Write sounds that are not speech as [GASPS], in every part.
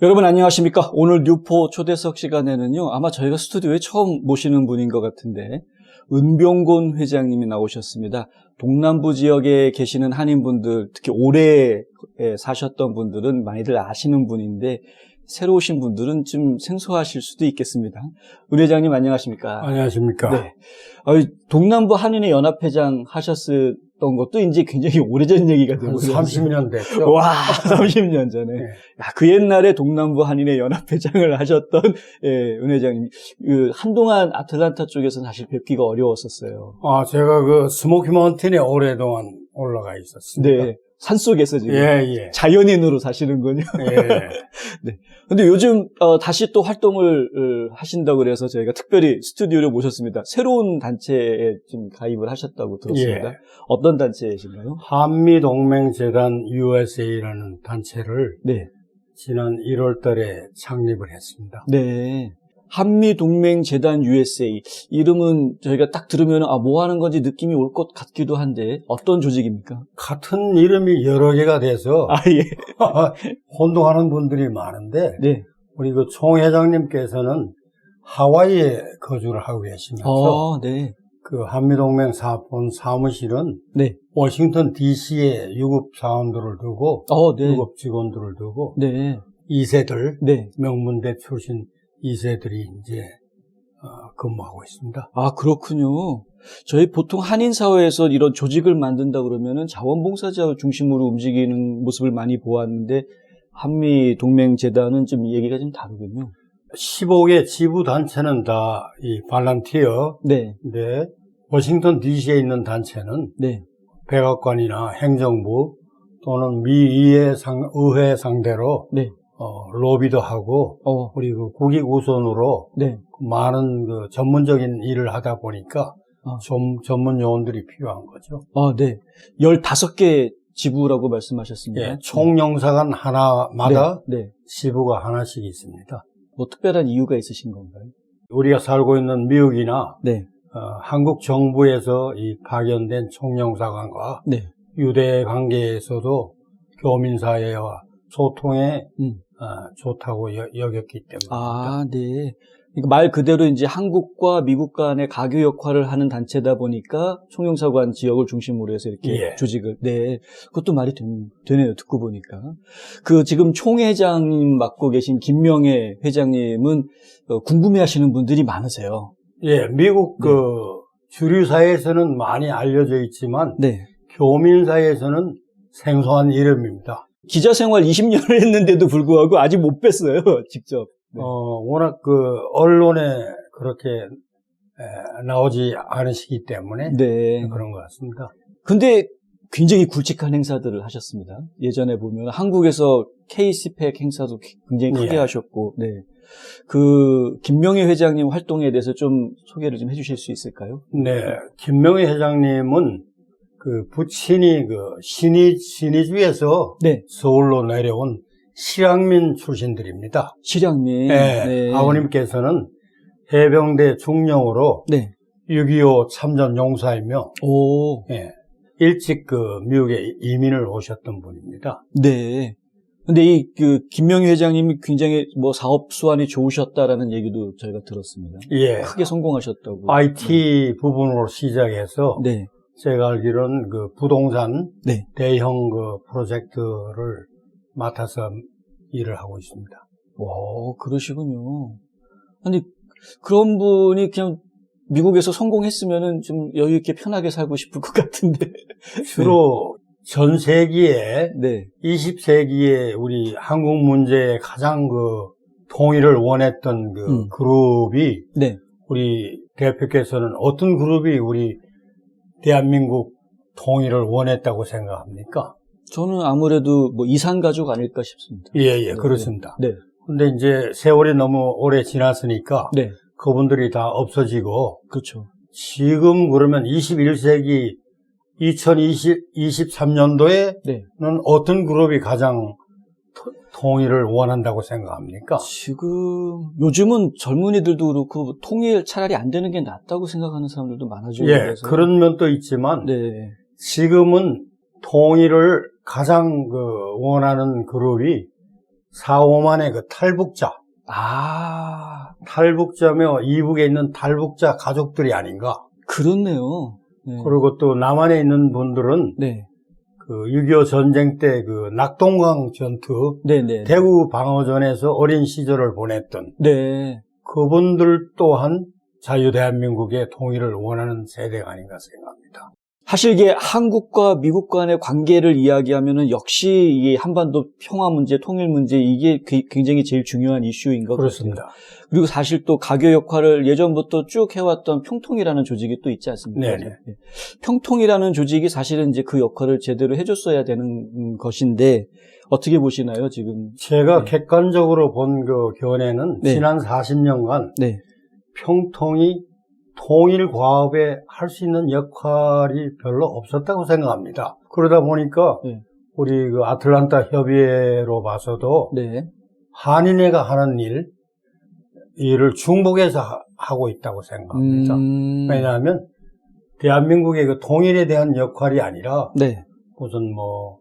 여러분 안녕하십니까? 오늘 뉴포 초대석 시간에는요, 아마 저희가 스튜디오에 처음 모시는 분인 것 같은데, 은병곤 회장님이 나오셨습니다. 동남부 지역에 계시는 한인분들, 특히 오래 에 사셨던 분들은 많이들 아시는 분인데, 새로 오신 분들은 좀 생소하실 수도 있겠습니다. 은 회장님 안녕하십니까? 안녕하십니까. 네. 어, 동남부 한인의 연합회장 하셨 던 것도 이제 굉장히 오래전 얘기가 한 되고 30년 됐죠. 와, 30년 전에. 네. 야, 그 옛날에 동남부 한인의 연합회장을 하셨던 예, 은 회장님. 그 한동안 아틀란타 쪽에서는 사실 뵙기가 어려웠었어요. 아, 제가 그 스모키 마운틴에 오랫동안 올라가 있었습니다. 네. 산속에서 지금 예, 예. 자연인으로 사시는군요. 예. [LAUGHS] 근데 요즘 어, 다시 또 활동을 어, 하신다고 그래서 저희가 특별히 스튜디오를 모셨습니다. 새로운 단체에 좀 가입을 하셨다고 들었습니다. 예. 어떤 단체이신가요? 한미 동맹 재단 USA라는 단체를 네. 지난 1월 달에 창립을 했습니다. 네. 한미동맹재단 USA. 이름은 저희가 딱 들으면, 아, 뭐 하는 건지 느낌이 올 것 같기도 한데, 어떤 조직입니까? 같은 이름이 여러 개가 돼서 아, 예. [LAUGHS] 혼동하는 분들이 많은데 네. 우리 그 총회장님께서는 하와이에 거주를 하고 계시면서 아, 네. 그 한미동맹 사본 사무실은 네. 워싱턴 DC에 유급 사원들을 두고 어, 네. 유급 직원들을 두고 네. 2세들 네. 명문대 출신 2세들이 이제 어, 근무하고 있습니다. 아, 그렇군요. 저희 보통 한인 사회에서 이런 조직을 만든다 그러면은 자원봉사자 중심으로 움직이는 모습을 많이 보았는데, 한미 동맹 재단은 좀 얘기가 좀 다르군요. 15개 지부 단체는 다 이 발란티어 네. 인데 워싱턴 DC에 있는 단체는 네. 백악관이나 행정부 또는 미 의회, 상, 의회 상대로 네. 어, 로비도 하고 어, 우리 그 국익 우선으로 네. 많은 그 전문적인 일을 하다 보니까 아. 좀, 전문 요원들이 필요한 거죠. 아, 네. 15개 지부라고 말씀하셨습니다. 예, 총영사관 하나마다 네. 네. 지부가 하나씩 있습니다. 뭐 특별한 이유가 있으신 건가요? 우리가 살고 있는 미국이나 네. 어, 한국 정부에서 이 파견된 총영사관과 네. 유대 관계에서도 교민 사회와 소통에 음. 어, 좋다고 여, 여겼기 때문에 아, 네. 그러니까 말 그대로 이제 한국과 미국 간의 가교 역할을 하는 단체다 보니까 총영사관 지역을 중심으로 해서 이렇게 예. 조직을, 네. 그것도 말이 되, 네요 듣고 보니까. 그 지금 총회장님 맡고 계신 김명애 회장님은 어, 궁금해 하시는 분들이 많으세요. 예, 미국 네. 그 주류 사회에서는 많이 알려져 있지만 네. 교민 사회에서는 생소한 이름입니다. 기자 생활 20년을 했는데도 불구하고 아직 못 뵀어요, [LAUGHS] 직접. 네. 어, 워낙 그 언론에 그렇게 에, 나오지 않으시기 때문에 네. 그런 것 같습니다. 근데 굉장히 굵직한 행사들을 하셨습니다. 예전에 보면 한국에서 K-스펙 행사도 굉장히 크게 예. 하셨고, 네. 그 김명희 회장님 활동에 대해서 좀 소개를 좀 해주실 수 있을까요? 네, 김명희 회장님은 그 부친이 그 신의 신의주에서 네. 서울로 내려온 실향민 출신들입니다. 실향민. 네, 네. 아버님께서는 해병대 중령으로 네. 6.25 참전 용사이며 오. 예, 일찍 그 미국에 이민을 오셨던 분입니다. 네. 근데 이 그 김명희 회장님이 굉장히 뭐 사업 수완이 좋으셨다라는 얘기도 저희가 들었습니다. 예, 크게 성공하셨다고. IT 부분으로 시작해서 네. 제가 알기로는 그 부동산 네. 대형 그 프로젝트를 맡아서 일을 하고 있습니다. 와, 그러시군요. 아니, 그런 분이 그냥 미국에서 성공했으면은 좀 여유 있게 편하게 살고 싶을 것 같은데. [LAUGHS] 주로 전 세기에 네. 20세기에 우리 한국 문제에 가장 그 통일을 원했던 그 음. 그룹이 네. 우리 대표께서는 어떤 그룹이 우리 대한민국 통일을 원했다고 생각합니까? 저는 아무래도 뭐 이산 가족 아닐까 싶습니다. 예, 예, 그렇습니다. 네. 근데 이제 세월이 너무 오래 지났으니까 네. 그분들이 다 없어지고 그렇죠. 지금 그러면 21세기 2023년도에는 네. 어떤 그룹이 가장 토- 통일을 원한다고 생각합니까? 지금 요즘은 젊은이들도 그렇고 통일 차라리 안 되는 게 낫다고 생각하는 사람들도 많아지고 예, 그래서. 그런 면도 있지만 네. 지금은 통일을 가장 그 원하는 그룹이 4, 5만의 그 탈북자, 아, 탈북자며 이북에 있는 탈북자 가족들이 아닌가. 그렇네요. 네. 그리고 또 남한에 있는 분들은 네. 그6.25 전쟁 때 그 낙동강 전투, 네, 네. 대구 방어전에서 어린 시절을 보냈던 네. 그분들 또한 자유 대한민국의 통일을 원하는 세대가 아닌가 생각합니다. 사실 이게 한국과 미국 간의 관계를 이야기하면은 역시 이 한반도 평화 문제, 통일 문제 이게 그- 굉장히 제일 중요한 이슈인 것 같아요. 그렇습니다. 그리고 사실 또 가교 역할을 예전부터 쭉 해왔던 평통이라는 조직이 또 있지 않습니까? 네네. 예. 평통이라는 조직이 사실은 이제 그 역할을 제대로 해줬어야 되는 음, 것인데 어떻게 보시나요 지금? 제가 네. 객관적으로 본 그 견해는 네. 지난 40년간 네, 평통이 통일 과업에 할 수 있는 역할이 별로 없었다고 생각합니다. 그러다 보니까 네. 우리 그 아틀란타 협의회로 봐서도 네, 한인회가 하는 일, 일을 중복해서 하- 하고 있다고 생각합니다. 음, 왜냐하면 대한민국의 그 통일에 대한 역할이 아니라 네, 무슨 뭐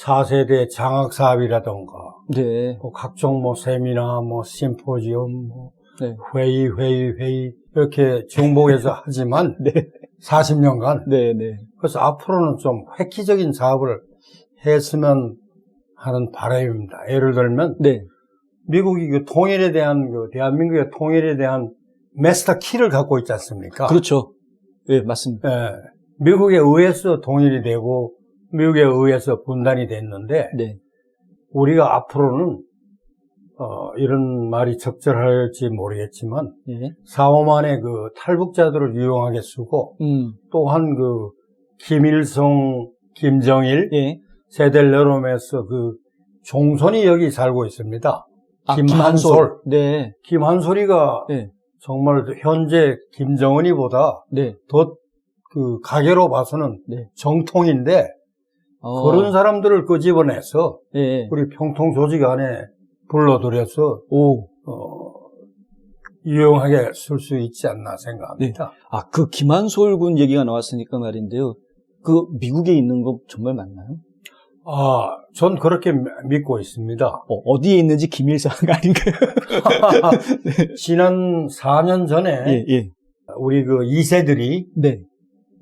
4세대 장학 사업이라던가 네, 뭐 각종 뭐 세미나 뭐 심포지엄 뭐 네. 회의 회의 회의 이렇게 중복해서 [LAUGHS] 하지만 네, 40년간 네, 네. 그래서 앞으로는 좀 획기적인 사업을 했으면 하는 바람입니다. 예를 들면 네, 미국이 그 통일에 대한 그 대한민국의 통일에 대한 마스터 키를 갖고 있지 않습니까? 그렇죠. 예, 맞습니다. 예, 미국에 의해서 통일이 되고 미국에 의해서 분단이 됐는데 네, 우리가 앞으로는 어, 이런 말이 적절할지 모르겠지만 네, 4, 5만의 그 탈북자들을 유용하게 쓰고 음, 또한 그 김일성, 김정일 예. 세대를 내려오면서 그 종손이 여기 살고 있습니다. 아, 김한솔. 네, 김한솔이가 네, 정말 현재 김정은이보다 네, 더그 가계로 봐서는 네. 정통인데 어, 그런 사람들을 끄집어내서 예, 우리 평통 조직 안에 불러들여서 오, 어, 유용하게 쓸 수 있지 않나 생각합니다. 아, 그 김한솔 군 얘기가 나왔으니까 말인데요. 그 미국에 있는 거 정말 맞나요? 아, 전 그렇게 미- 믿고 있습니다. 어, 디에 있는지 기밀사항 [LAUGHS] 아닌가요? [LAUGHS] 지난 4년 전에 예, 예. 우리 그 2세들이 네,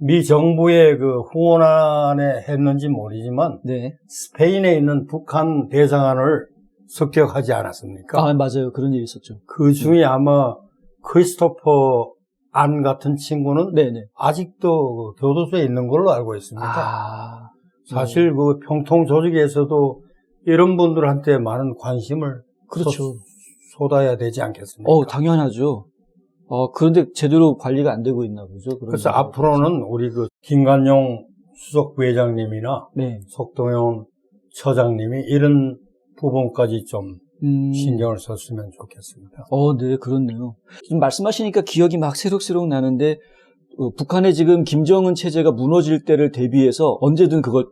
미 정부의 그 후원안에 했는지 모르지만 네. 스페인에 있는 북한 대상안을 습격하지 않았습니까? 아, 맞아요. 그런 일이 있었죠. 그 중에 아마 크리스토퍼 안 같은 친구는 네네. 아직도 그 교도소에 있는 걸로 알고 있습니다. 아, 사실 그 평통 조직에서도 이런 분들한테 많은 관심을 그렇죠. 쏟- 쏟아야 되지 않겠습니까? 어, 당연하죠. 어, 그런데 제대로 관리가 안 되고 있나 보죠. 그래서. 앞으로는 우리 그 김관용 수석 부회장님이나 네. 석동현 처장님이 이런 부분까지 좀 음, 신경을 썼으면 좋겠습니다. 어, 네, 그렇네요. 지금 말씀하시니까 기억이 막 새록새록 나는데, 어, 북한의 지금 김정은 체제가 무너질 때를 대비해서 언제든 그걸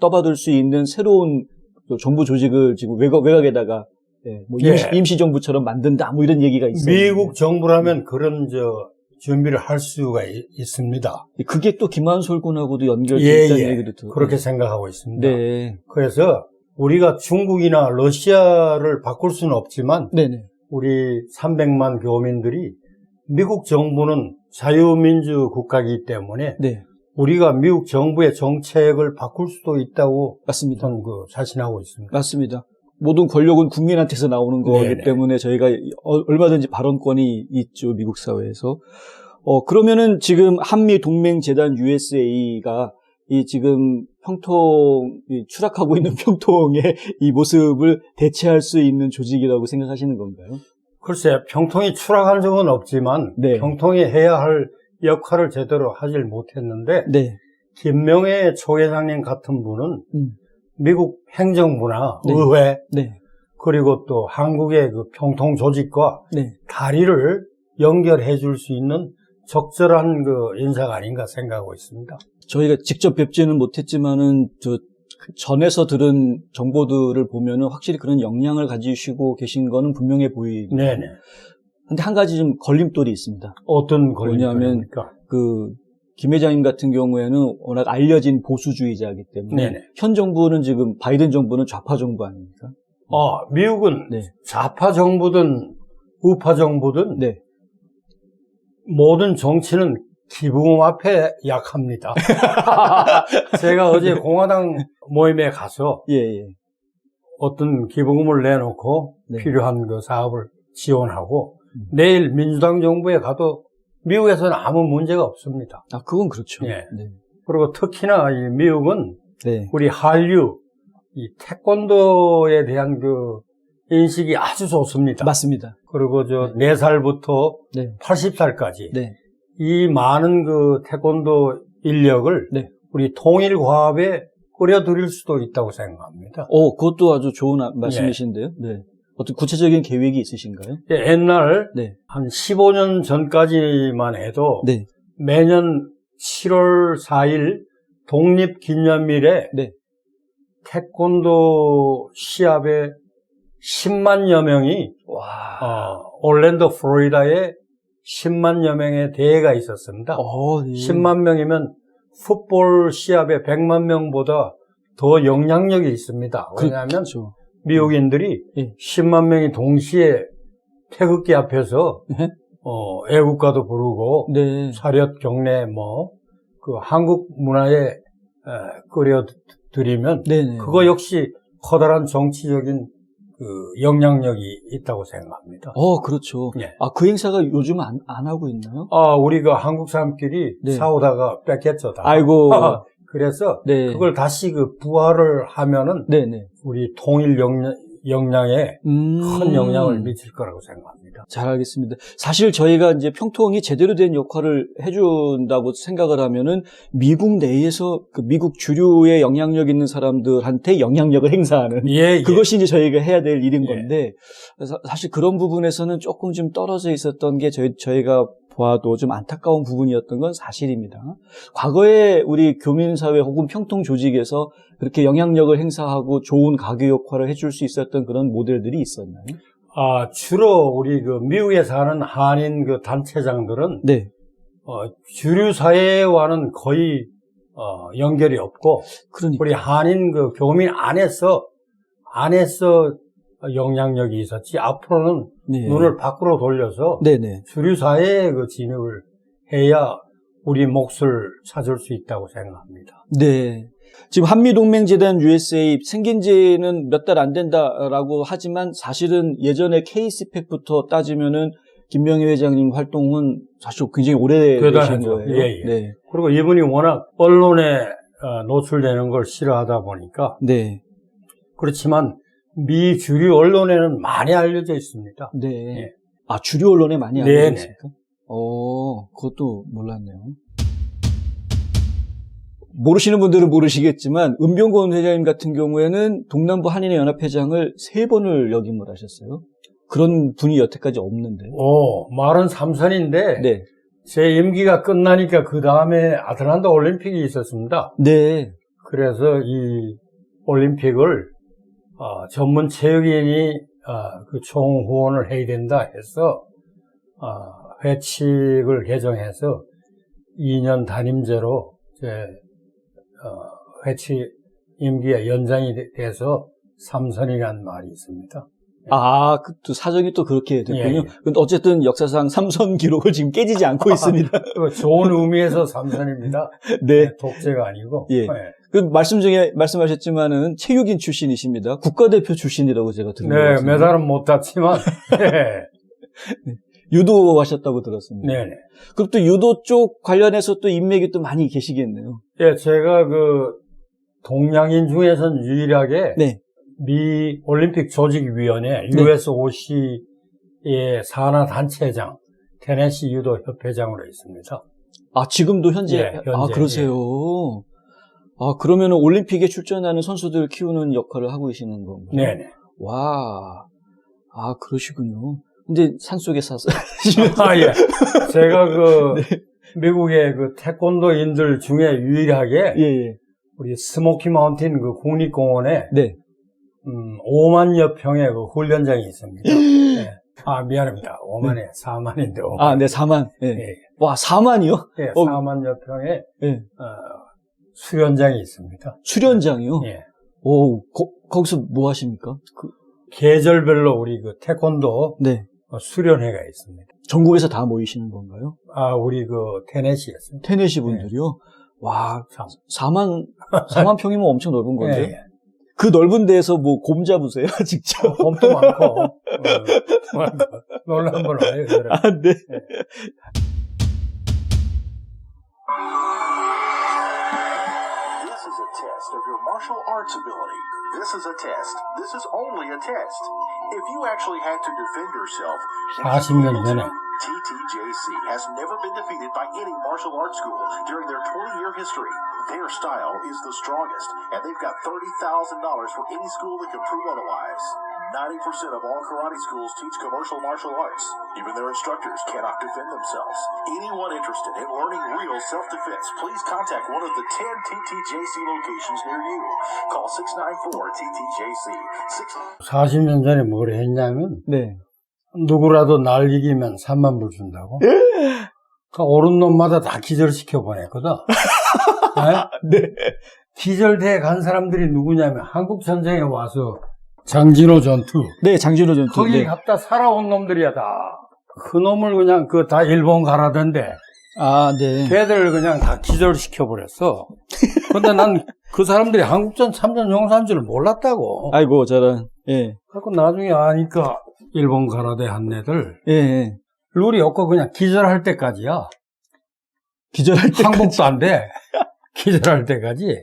떠받을 수 있는 새로운 또 정부 조직을 지금 외곽, 외곽에다가, 예, 뭐 임시, 예. 임시정부처럼 만든다, 뭐 이런 얘기가 있어요. 미국 정부라면 그런 저 준비를 할 수가 이- 있습니다. 그게 또 김한솔 군하고도 연결돼 예, 있다는 예. 얘기도 들어요. 그렇게 생각하고 있습니다. 네. 그래서 우리가 중국이나 러시아를 바꿀 수는 없지만 네네. 우리 300만 교민들이 미국 정부는 자유민주 국가이기 때문에 네. 우리가 미국 정부의 정책을 바꿀 수도 있다고 맞습니다. 저는 그 자신하고 있습니다. 맞습니다. 모든 권력은 국민한테서 나오는 거기 네네. 때문에 저희가 어- 얼마든지 발언권이 있죠, 미국 사회에서. 어, 그러면은 지금 한미 동맹 재단 USA가 이 지금 평통, 이 추락하고 있는 [LAUGHS] 평통의 이 모습을 대체할 수 있는 조직이라고 생각하시는 건가요? 글쎄 평통이 추락한 적은 없지만 네. 평통이 해야 할 역할을 제대로 하질 못했는데 네. 김명애 초회장님 같은 분은 음. 미국 행정부나 네. 의회 네. 그리고 또 한국의 그 평통 조직과 네. 다리를 연결해 줄 수 있는 적절한 그 인사가 아닌가 생각하고 있습니다. 저희가 직접 뵙지는 못했지만은 저 전에서 들은 정보들을 보면은 확실히 그런 역량을 가지시고 계신 거는 분명해 보이고. 네네. 근데 한 가지 좀 걸림돌이 있습니다. 어떤 걸림돌입니까? 그, 김 회장님 같은 경우에는 워낙 알려진 보수주의자이기 때문에 네네. 현 정부는 지금 바이든 정부는 좌파 정부 아닙니까? 아, 미국은 네. 좌파 정부든 우파 정부든 네. 모든 정치는 기부금 앞에 약합니다. [LAUGHS] 제가 어제 공화당 모임에 가서 예, 예. 어떤 기부금을 내놓고 네. 필요한 그 사업을 지원하고 음. 내일 민주당 정부에 가도 미국에서는 아무 문제가 없습니다. 아, 그건 그렇죠. 예. 네. 그리고 특히나 이 미국은 네. 우리 한류, 이 태권도에 대한 그 인식이 아주 좋습니다. 맞습니다. 그리고 저 4살부터 네. 80살까지 네. 이 많은 그 태권도 인력을 네. 우리 통일과합에 끌어들일 수도 있다고 생각합니다. 어, 그것도 아주 좋은 아- 말씀이신데요. 네. 어떤 구체적인 계획이 있으신가요? 예, 옛날 네. 한 15년 전까지만 해도 네. 매년 7월 4일 독립기념일에 네. 태권도 시합에 10만여 명이 와. 어, 올랜도 플로리다에 10만여 명의 대회가 있었습니다. 어, 예. 10만 명이면 풋볼 시합의 100만 명보다 더 영향력이 있습니다. 왜냐하면 그렇죠. 미국인들이 예. 10만 명이 동시에 태극기 앞에서 예? 어, 애국가도 부르고 네. 사렷 경례 뭐 그 한국 문화에 에, 끌어들이면 네네. 그거 역시 커다란 정치적인 그 영향력이 있다고 생각합니다. 어, 그렇죠. 예. 아, 그 행사가 요즘 안, 안 하고 있나요? 아, 우리가 한국 사람끼리 네. 싸우다가 뺏겼죠. 다. 아이고. [LAUGHS] 그래서 네. 그걸 다시 그 부활을 하면은 네네. 우리 통일 역량, 역량에 음. 큰 영향을 미칠 거라고 생각합니다. 잘 알겠습니다. 사실 저희가 이제 평통이 제대로 된 역할을 해준다고 생각을 하면은 미국 내에서 그 미국 주류의 영향력 있는 사람들한테 영향력을 행사하는 예, 예. 그것이 이제 저희가 해야 될 일인 예. 건데 그래서 사실 그런 부분에서는 조금 좀 떨어져 있었던 게 저희 저희가 보아도 좀 안타까운 부분이었던 건 사실입니다. 과거에 우리 교민사회 혹은 평통 조직에서 그렇게 영향력을 행사하고 좋은 가교 역할을 해줄 수 있었던 그런 모델들이 있었나요? 아, 주로 우리 그 미국에 사는 한인 그 단체장들은 네, 어, 주류 사회와는 거의 어, 연결이 없고 그러니까. 우리 한인 그 교민 안에서 안에서 영향력이 있었지 앞으로는 네. 눈을 밖으로 돌려서 네 네. 주류 사회에 그 진입을 해야 우리 몫을 찾을 수 있다고 생각합니다. 네. 지금 한미동맹재단 USA 생긴 지는 몇 달 안 된다라고 하지만 사실은 예전에 케이스팩부터 따지면은 김명희 회장님 활동은 사실 굉장히 오래되신. 거예요. 예, 예. 네. 그리고 이분이 워낙 언론에 어, 노출되는 걸 싫어하다 보니까 네. 그렇지만 미 주류 언론에는 많이 알려져 있습니다. 네. 예. 아, 주류 언론에 많이 네네. 알려져 있습니까? 어, 그것도 몰랐네요. 모르시는 분들은 모르시겠지만 은병곤 회장님 같은 경우에는 동남부 한인회 연합회장을 세 번을 역임을 하셨어요. 그런 분이 여태까지 없는데. 오, 말은 삼선인데 네. 제 임기가 끝나니까 그 다음에 아틀란타 올림픽이 있었습니다. 네. 그래서 이 올림픽을 어, 전문 체육인이 어, 그 총 후원을 해야 된다 해서 어, 회칙을 개정해서 2년 단임제로 제 어, 회칙 임기가 연장이 돼- 돼서 삼선이라는 말이 있습니다. 아, 그, 또 사정이 또 그렇게 됐군요. 예, 예. 어쨌든 역사상 삼선 기록을 지금 깨지지 않고 [LAUGHS] 있습니다. 그 좋은 의미에서 삼선입니다. [LAUGHS] 네. 독재가 아니고. 예. 그 말씀 중에 말씀하셨지만은 체육인 출신이십니다. 국가대표 출신이라고 제가 들은 것 [LAUGHS] 네. 메달은 못 땄지만, 네. 유도 하셨다고 들었습니다. 네네. 그럼 또 유도 쪽 관련해서 또 인맥이 또 많이 계시겠네요. 예, 제가 그 동양인 중에선 유일하게 네. 미 올림픽 조직위원회 네. USOC의 산하 단체장, 테네시 유도 협회장으로 있습니다. 아, 지금도 현재, 예, 현재, 아, 그러세요. 아, 그러면 올림픽에 출전하는 선수들 키우는 역할을 하고 계시는 건가요? 네네. 와. 아, 그러시군요. 근데 산속에 사서. [LAUGHS] 아, 예. 제가 그, [LAUGHS] 네. 미국의 그 태권도인들 중에 유일하게 예, 예. 우리 스모키 마운틴 그 국립공원에 네. 음, 5만여 평의 그 훈련장이 있습니다. 예. [GASPS] 아, 미안합니다. 5만에 4만인데 5만. 아, 네, 4만. 예. 예, 와, 4만이요? 예, 어. 4만여 평의 예. 어, 수련장이 있습니다. 수련장이요? 예. 오, 거, 거기서 뭐 하십니까? 그, 계절별로 우리 그 태권도 네. 어, 수련회가 있습니다. 전국에서 다 모이시는 건가요? 아, 우리 그 테네시에서. 테네시 분들이요? 와, 참. 4만, 4만 평이면 엄청 넓은 [LAUGHS] 건데. 예, 예. 그 넓은 데에서 뭐 곰 잡으세요, [LAUGHS] 직접? 곰도 많고, 어, 많고. 놀러 한번 와요, [LAUGHS] 그래. 아, 네. This is a test of your martial arts ability. This is a test. This is only a test. If you actually had to defend yourself, TTJC has never been defeated by any martial arts school during their 20-year history. Their style is the strongest, and they've got $30,000 for any school that can prove otherwise. 90% of all karate schools teach commercial martial arts. Even their instructors cannot defend themselves. Anyone interested in learning real self-defense, please contact one of the 10 TTJC locations near you. Call 694-TTJC. 40년 전에 뭘 했냐면, 네. 누구라도 날 이기면 3만 불 준다고. 그 오른 놈마다 다 기절시켜 보냈거든. 네? 네. 기절대에 간 사람들이 누구냐면 한국 전쟁에 와서 장진호 전투 네, 장진호 전투. 거기 네. 갔다 살아온 놈들이야 다. 그 놈을 그냥 그 다 일본 가라던데 아, 네. 걔들 그냥 다 기절시켜 버렸어. 근데 난 그 사람들이 한국전 참전 용사인 줄 몰랐다고. 아이고, 저런. 예. 그래고 나중에 아니까 일본 가라데 한 애들 예, 예. 룰이 없고 그냥 기절할 때까지야. 기절할 때. 항복도 안 돼. [LAUGHS] 기절할 때까지.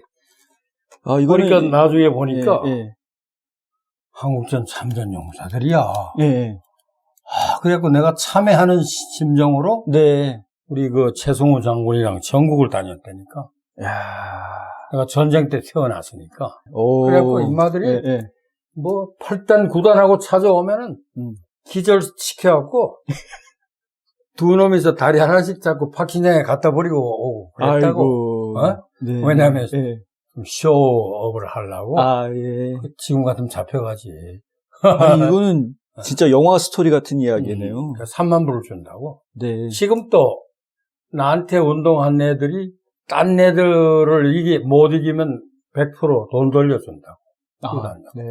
아, 이거는. 그러니까 나중에 보니까 예, 예. 한국전 참전 용사들이야. 예, 예. 아, 그래갖고 내가 참여하는 시- 심정으로 네. 우리 그 최성우 장군이랑 전국을 다녔다니까. 야 내가 전쟁 때 태어났으니까. 오. 그래갖고 인마들이 예, 예. 뭐 8단 9단하고 찾아오면은 음. 기절 시켜갖고 [LAUGHS] 두 놈이서 다리 하나씩 잡고 파키장에 갖다 버리고 오고 그랬다고. 아이고. 어? 네. 왜냐면 예. 좀 쇼업을 하려고. 아, 예. 지금 같으면 잡혀가지. 아니, 이거는 [LAUGHS] 진짜 영화 스토리 같은 이야기네요. 음, 3만 불을 준다고. 네. 지금 또 나한테 운동한 애들이 딴 애들을 이기 못 이기면 100%돈 돌려준다고. 아. 네.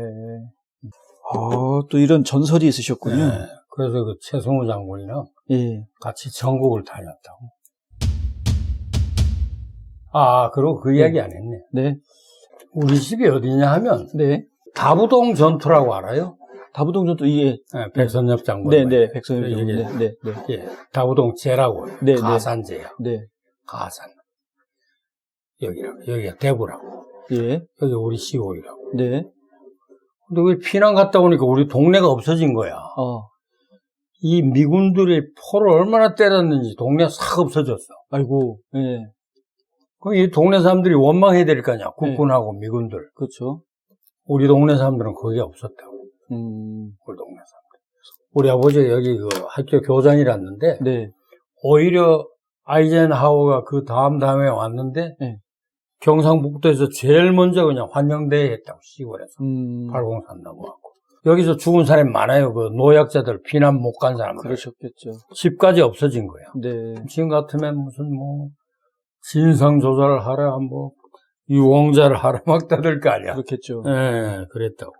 아, 또 이런 전설이 있으셨군요. 네. 그래서 그 최성우 장군이랑 예. 같이 전국을 다녔다고. 아, 그리고 그 이야기 안 했네. 네. 우리 집이 어디냐 하면 네. 다부동 전투라고 알아요? 다부동전도 이게 네, 백선엽 장군. 네, 네. 백선엽 장군. 네, 네, 네. 예, 다부동 제라고. 네, 네. 가산제야. 네. 가산. 여기라고. 여기가 대구라고. 예. 여기 우리 시골이라고. 네. 근데 왜 피난 갔다 오니까 우리 동네가 없어진 거야. 어. 이 미군들이 포를 얼마나 때렸는지 동네가 싹 없어졌어. 아이고. 예. 이 동네 사람들이 원망해야 될거 네. 아니야. 국군하고 미군들. 그렇죠. 우리 동네 사람들은 거기 없었다고. 음. 우리 동네 사람들. 우리 아버지가 여기 그 학교 교장이랐는데 네. 오히려 아이젠하워가 그 다음 다음에 왔는데 네. 경상북도에서 제일 먼저 그냥 환영대회 했다고 시골에서 음. 803 넘어가고 여기서 죽은 사람이 많아요. 그 노약자들 피난 못 간 사람들 그러셨겠죠. 집까지 없어진 거야. 네. 지금 같으면 무슨 뭐 진상 조사를 하라 뭐 유공자를 하라 막 다들 거 아니야. 그렇겠죠. 예, 그랬다고.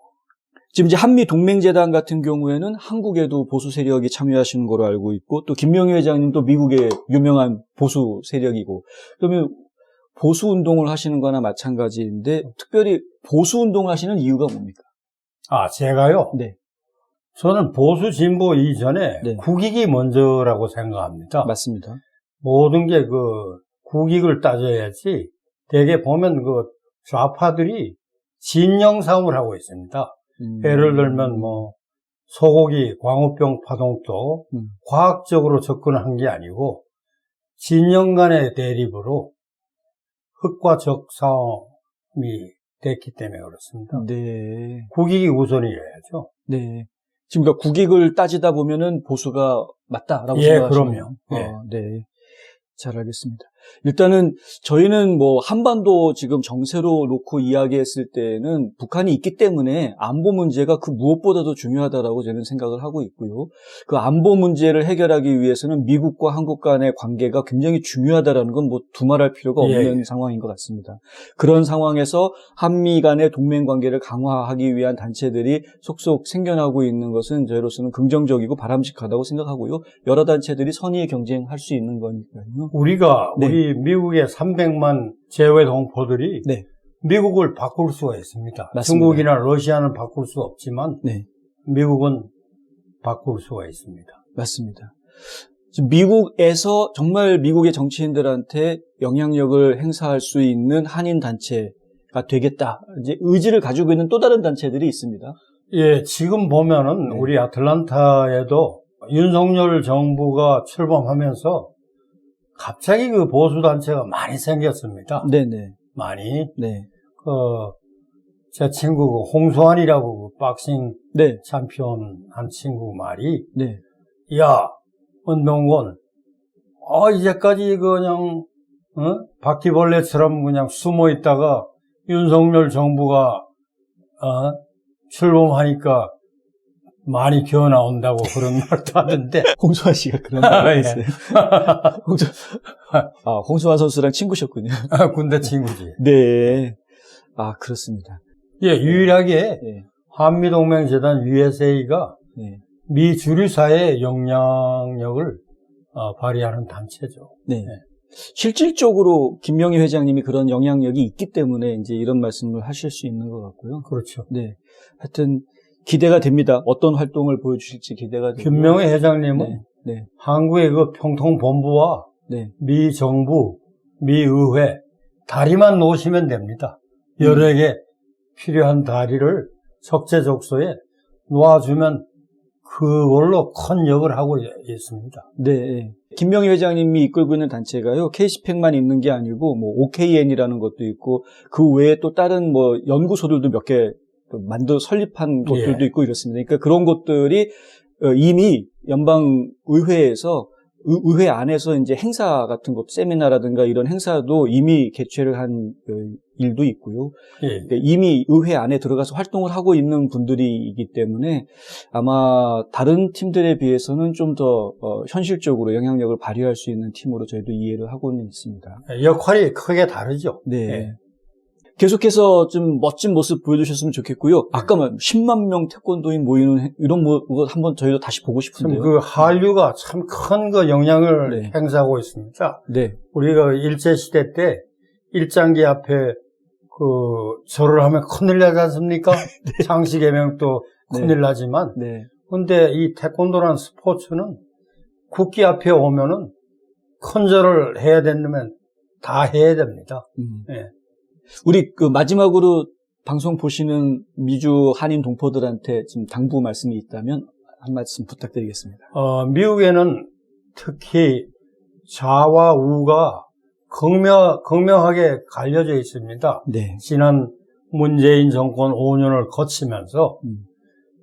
지금 이제 한미 동맹재단 같은 경우에는 한국에도 보수 세력이 참여하시는 걸로 알고 있고 또 김명희 회장님도 미국의 유명한 보수 세력이고 그러면 보수 운동을 하시는 거나 마찬가지인데 특별히 보수 운동을 하시는 이유가 뭡니까? 아, 제가요? 네. 저는 보수 진보 이전에 네. 국익이 먼저라고 생각합니다. 맞습니다. 모든 게 그 국익을 따져야지 대개 보면 그 좌파들이 진영 싸움을 하고 있습니다. 음. 예를 들면 뭐 소고기 광우병 파동도 음. 과학적으로 접근한 게 아니고 진영 간의 대립으로 흑과 적 싸움이 됐기 때문에 그렇습니다. 네. 국익이 우선이어야죠. 네. 지금 그러니까 국익을 따지다 보면은 보수가 맞다라고 예, 생각하시는 그럼요. 예. 어, 네. 잘 알겠습니다. 일단은 저희는 뭐 한반도 지금 정세로 놓고 이야기했을 때는 북한이 있기 때문에 안보 문제가 그 무엇보다도 중요하다라고 저는 생각을 하고 있고요. 그 안보 문제를 해결하기 위해서는 미국과 한국 간의 관계가 굉장히 중요하다라는 건 뭐 두말할 필요가 예, 없는 예. 상황인 것 같습니다. 그런 상황에서 한미 간의 동맹 관계를 강화하기 위한 단체들이 속속 생겨나고 있는 것은 저희로서는 긍정적이고 바람직하다고 생각하고요. 여러 단체들이 선의의 경쟁할 수 있는 거니까요. 우리가 네. 우리 미국의 300만 제외 동포들이 네. 미국을 바꿀 수가 있습니다. 맞습니다. 중국이나 러시아는 바꿀 수 없지만 네. 미국은 바꿀 수가 있습니다. 맞습니다. 미국에서 정말 미국의 정치인들한테 영향력을 행사할 수 있는 한인 단체가 되겠다. 이제 의지를 가지고 있는 또 다른 단체들이 있습니다. 예, 지금 보면은 네. 우리 아틀란타에도 윤석열 정부가 출범하면서 갑자기 그 보수 단체가 많이 생겼습니다. 네네. 많이 네. 그 제 친구 그 홍수환이라고 그 박싱 네. 챔피언 한 친구 말이 네. 야 은동건 아 이제까지 그냥 어? 바퀴벌레처럼 그냥 숨어 있다가 윤석열 정부가 어? 출범하니까 많이 기어 나온다고 그런 [LAUGHS] 말도 하던데 홍수환 씨가 그런 아, 말을 예. 했어요. [LAUGHS] 홍수, 아, 홍수환 선수랑 친구셨군요. 군대 친구지. 네. 아, 그렇습니다. 예, 유일하게 네. 한미동맹재단 USA가 네. 미 주류사회의 영향력을 어, 발휘하는 단체죠. 네. 네. 실질적으로 김명희 회장님이 그런 영향력이 있기 때문에 이제 이런 말씀을 하실 수 있는 것 같고요. 그렇죠. 네. 하여튼 기대가 됩니다. 어떤 활동을 보여주실지 기대가 되고. 김명희 회장님은 네. 네. 한국의 그 평통본부와 네. 미 정부, 미 의회 다리만 놓으시면 됩니다. 음. 여러에게 필요한 다리를 적재적소에 놓아주면 그걸로 큰 역을 하고 있습니다. 네. 김명희 회장님이 이끌고 있는 단체가요, K시팩만 있는 게 아니고, 뭐, OKN이라는 것도 있고, 그 외에 또 다른 뭐, 연구소들도 몇 개 만들, 설립한 곳들도 예. 있고 이렇습니다. 그러니까 그런 곳들이 어, 이미 연방 의회에서, 의- 의회 안에서 이제 행사 같은 것, 세미나라든가 이런 행사도 이미 개최를 한 어, 일도 있고요. 예. 그러니까 이미 의회 안에 들어가서 활동을 하고 있는 분들이기 때문에 아마 다른 팀들에 비해서는 좀더 어, 현실적으로 영향력을 발휘할 수 있는 팀으로 저희도 이해를 하고는 있습니다. 역할이 크게 다르죠. 네. 예. 계속해서 좀 멋진 모습 보여주셨으면 좋겠고요. 아까 말 10만 명 태권도인 모이는 해- 이런 뭐 한번 저희도 다시 보고 참 싶은데요. 그 한류가 참 큰 그 영향을 네. 행사하고 있습니다. 네, 우리가 일제 시대 때 일장기 앞에 그 절을 하면 큰일 나지 않습니까? [LAUGHS] 장시 개명도 네. 큰일 나지만 네, 근데 이 태권도라는 스포츠는 국기 앞에 오면은 큰 절을 해야 된다면 다 해야 됩니다. 음. 예. 우리 그 마지막으로 방송 보시는 미주 한인 동포들한테 지금 당부 말씀이 있다면 한 말씀 부탁드리겠습니다. 어, 미국에는 특히 좌와 우가 극명, 극명하게 갈려져 있습니다. 네, 지난 문재인 정권 5년을 거치면서 음.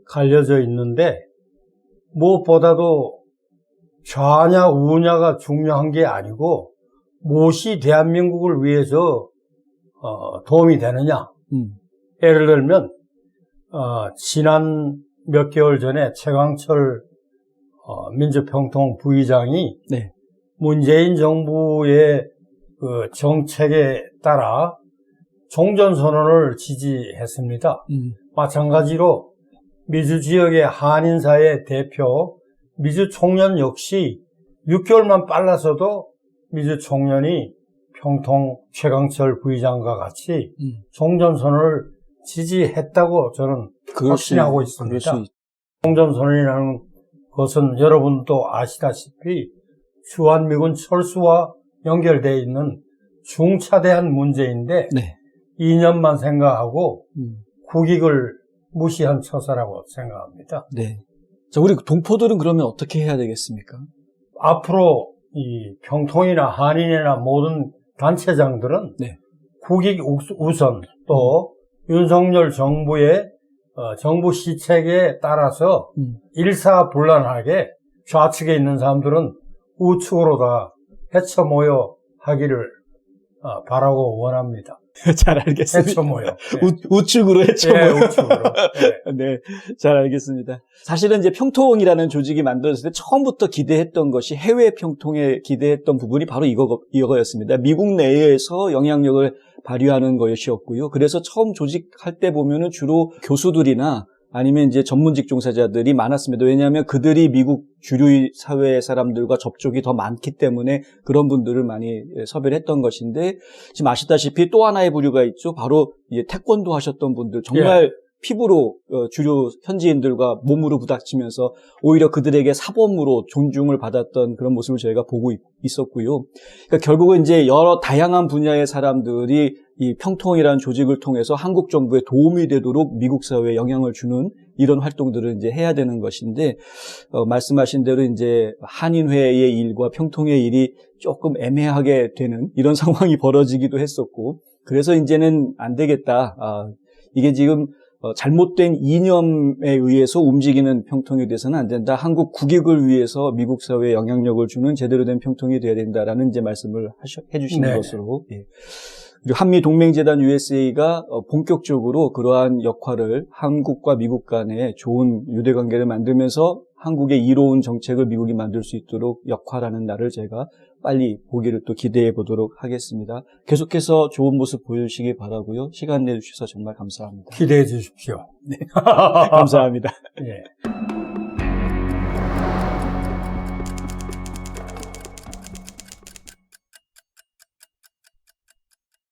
갈려져 있는데 무엇보다도 좌냐 우냐가 중요한 게 아니고 무엇이 대한민국을 위해서 어, 도움이 되느냐 음. 예를 들면 어, 지난 몇 개월 전에 최강철 어, 민주평통 부의장이 네, 문재인 정부의 그 정책에 따라 종전 선언을 지지했습니다. 음. 마찬가지로 미주 지역의 한인사회 대표 미주 총련 역시 6개월만 빨라서도 미주 총련이 평통 최강철 부의장과 같이 음. 종전선언을 지지했다고 저는 확신하고 있- 있습니다. 종전선언이라는 것은 여러분도 아시다시피 주한미군 철수와 연결되어 있는 중차대한 문제인데 네. 2년만 생각하고 음. 국익을 무시한 처사라고 생각합니다. 네. 자, 우리 동포들은 그러면 어떻게 해야 되겠습니까? 앞으로 이 평통이나 한인이나 모든 단체장들은 네. 국익 우선 또 윤석열 정부의 어, 정부 시책에 따라서 음. 일사불란하게 좌측에 있는 사람들은 우측으로 다 헤쳐 모여 하기를 어, 바라고 원합니다. [LAUGHS] 잘 알겠습니다. 해초모요. 우, 우측으로 해초모. 예, 우측으로. 예. [LAUGHS] 네, 잘 알겠습니다. 사실은 이제 평통이라는 조직이 만들어졌을 때 처음부터 기대했던 것이 해외 평통에 기대했던 부분이 바로 이거, 이거였습니다. 미국 내에서 영향력을 발휘하는 것이었고요. 그래서 처음 조직할 때 보면은 주로 교수들이나 아니면 이제 전문직 종사자들이 많았습니다. 왜냐하면 그들이 미국 주류 사회 사람들과 접촉이 더 많기 때문에 그런 분들을 많이 섭외를 했던 것인데 지금 아시다시피 또 하나의 부류가 있죠. 바로 이제 태권도 하셨던 분들 정말 피부로 어, 주류 현지인들과 몸으로 부닥치면서 오히려 그들에게 사범으로 존중을 받았던 그런 모습을 저희가 보고 있- 있었고요. 그러니까 결국은 이제 여러 다양한 분야의 사람들이 이 평통이라는 조직을 통해서 한국 정부에 도움이 되도록 미국 사회에 영향을 주는 이런 활동들을 이제 해야 되는 것인데 어, 말씀하신 대로 이제 한인회의 일과 평통의 일이 조금 애매하게 되는 이런 [LAUGHS] 상황이 벌어지기도 했었고 그래서 이제는 안 되겠다. 아, 이게 지금 어, 잘못된 이념에 의해서 움직이는 평통이 돼서는 안 된다. 한국 국익을 위해서 미국 사회에 영향력을 주는 제대로 된 평통이 돼야 된다라는 이제 말씀을 하셔, 해주시는 네. 것으로. 예. 한미 동맹재단 USA가 어, 본격적으로 그러한 역할을 한국과 미국 간에 좋은 유대 관계를 만들면서 한국의 이로운 정책을 미국이 만들 수 있도록 역할하는 날을 제가 빨리 보기를 또 기대해 보도록 하겠습니다. 계속해서 좋은 모습 보여주시기 바라고요. 시간 내주셔서 정말 감사합니다. 기대해 주십시오. [LAUGHS] 감사합니다. 예.